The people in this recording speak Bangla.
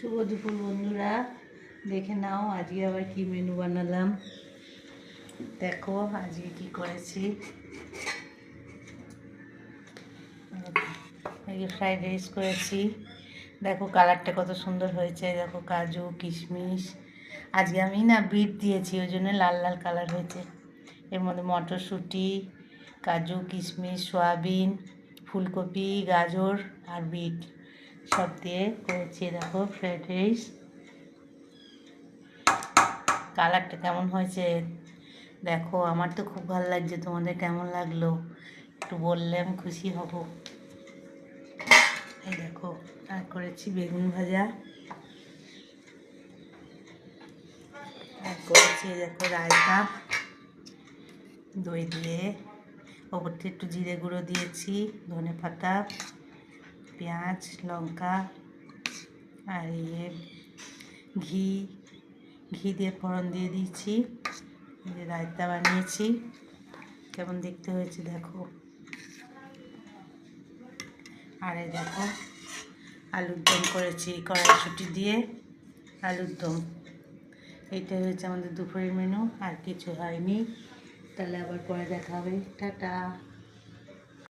শুভ দুপুর, বন্ধুরা। দেখে নাও আজকে আবার কি মেনু বানালাম। দেখো আজকে কি করেছি। এই ফ্রাইড রাইস করেছি। দেখো কালারটা কত সুন্দর হয়েছে। দেখো কাজু, কিশমিশ। আজকে আমি না বিট দিয়েছি, ওই জন্য লাল লাল কালার হয়েছে। এর মধ্যে মটরশুঁটি, কাজু, কিশমিশ, সয়াবিন, ফুলকপি, গাজর আর বিট। সব দিয়ে করেছি, দেখো, ফ্রাইড রাইস। কালারটা কেমন হয়েছে? দেখো, আমার তো খুব ভালো লাগছে, তোমাদের কেমন লাগল? একটু বললে আমি খুশি হব। এই দেখো, আর করেছি বেগুন ভাজা। আর করেছি দেখো, রায়তা। দই দিয়ে। ওপর থেকে একটু জিরে গুঁড়ো দিয়েছি ধনে পাতা পেঁয়াজ, লঙ্কা, আর ইয়ে ঘি ঘি দিয়ে ফোড়ন দিয়ে দিয়েছি। রায়তা বানিয়েছি। কেমন দেখতে হয়েছে দেখো। আর দেখো, আলুর দম করেছি কড়াইশুটি দিয়ে। আলুর দম। এইটাই হয়েছে আমাদের দুপুরের মেনু আর কিছু হয়নি। তাহলে আবার পরে দেখা হবে। টাটা।